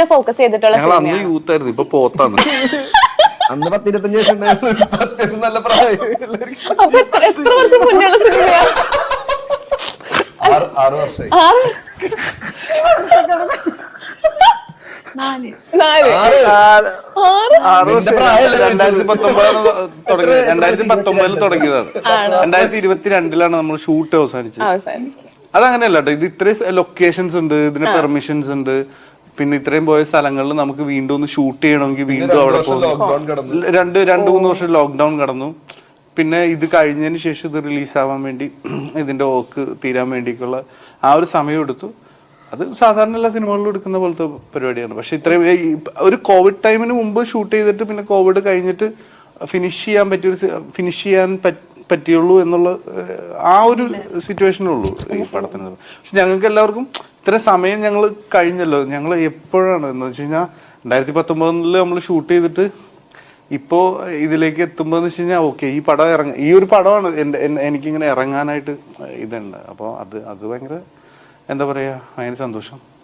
യൂത്തിനെ focus ചെയ്തിട്ടുള്ള അന്ന് സിനിമയാണ് യൂത്ത് ആയിരുന്നു ഇപ്പൊ പോത്താണ്. അന്ന് പത്തിരുപത്തഞ്ച് വയസ്സ് ഉണ്ടായിരുന്നു അത്യാവശ്യം നല്ല പ്രായം. അപ്പൊ എത്ര എത്ര വർഷം മുന്നേയുള്ള സിനിമയാ ആറ് ആറ് വർഷമായി ആറ് വർഷം. നാല്. നാല്. ആറ്. ആറ്. ആറ്? നിന്റെ വർഷം. പ്രായമല്ലേ രണ്ടായിരത്തി പത്തൊമ്പതിലാണ് തുടങ്ങിയത്. എത്ര- രണ്ടായിരത്തി പത്തൊമ്പതിൽ തുടങ്ങിയതാണ്. ആണോ? രണ്ടായിരത്തി ഇരുപത്തിരണ്ടിലാണ് നമ്മൾ ഷൂട്ട് അവസാനിച്ചത്. അവസാനിച്ചു അതങ്ങനെയല്ല കേട്ടോ ഇത് ഇത്രയും ലൊക്കേഷൻസ് ഉണ്ട് ഇതിന് പെർമിഷൻസ് ഉണ്ട്. പിന്നെ ഇത്രയും പോയ സ്ഥലങ്ങളിൽ നമുക്ക് വീണ്ടും ഒന്ന് ഷൂട്ട് ചെയ്യണമെങ്കിൽ വീണ്ടും രണ്ട് അവിടെ പോകുന്നു. രണ്ട് രണ്ട് മൂന്ന് വർഷം ലോക്ക്ഡൌൺ കടന്നു. പിന്നെ ഇത് കഴിഞ്ഞതിന് ശേഷം ഇത് റിലീസാവാൻ വേണ്ടി ഇതിന്റെ ഓക്ക് തീരാൻ വേണ്ടിയിട്ടുള്ള ആ ഒരു സമയം എടുത്തു. അത് സാധാരണ എല്ലാ സിനിമകളിലും എടുക്കുന്ന പോലത്തെ പരിപാടിയാണ്. പക്ഷെ ഇത്രയും ഒരു കോവിഡ് ടൈമിന് മുമ്പ് ഷൂട്ട് ചെയ്തിട്ട് പിന്നെ കോവിഡ് കഴിഞ്ഞിട്ട് ഫിനിഷ് ചെയ്യാൻ പറ്റിയ ഫിനിഷ് ചെയ്യാൻ പറ്റ- പറ്റിയുള്ളൂ എന്നുള്ള ആ ഒരു സിറ്റുവേഷനുള്ളൂ ഈ പടത്തിന്. പക്ഷെ ഞങ്ങൾക്ക് എല്ലാവർക്കും ഇത്ര സമയം ഞങ്ങൾ കഴിഞ്ഞല്ലോ. ഞങ്ങൾ എപ്പോഴാണ്? എന്ന് വെച്ച് കഴിഞ്ഞാൽ രണ്ടായിരത്തി പത്തൊമ്പതിൽ നമ്മൾ ഷൂട്ട് ചെയ്തിട്ട് ഇപ്പോ ഇതിലേക്ക് എത്തുമ്പോൾ എന്ന് വെച്ച് കഴിഞ്ഞാൽ ഓക്കെ ഈ പടം ഇറങ്ങ ഈ ഒരു പടമാണ് എന്റെ എൻ- എനിക്കിങ്ങനെ ഇറങ്ങാനായിട്ട് ഇതുണ്ട്. അപ്പോൾ അത് അത് ഭയങ്കര എന്താ പറയുക ഭയങ്കര സന്തോഷം.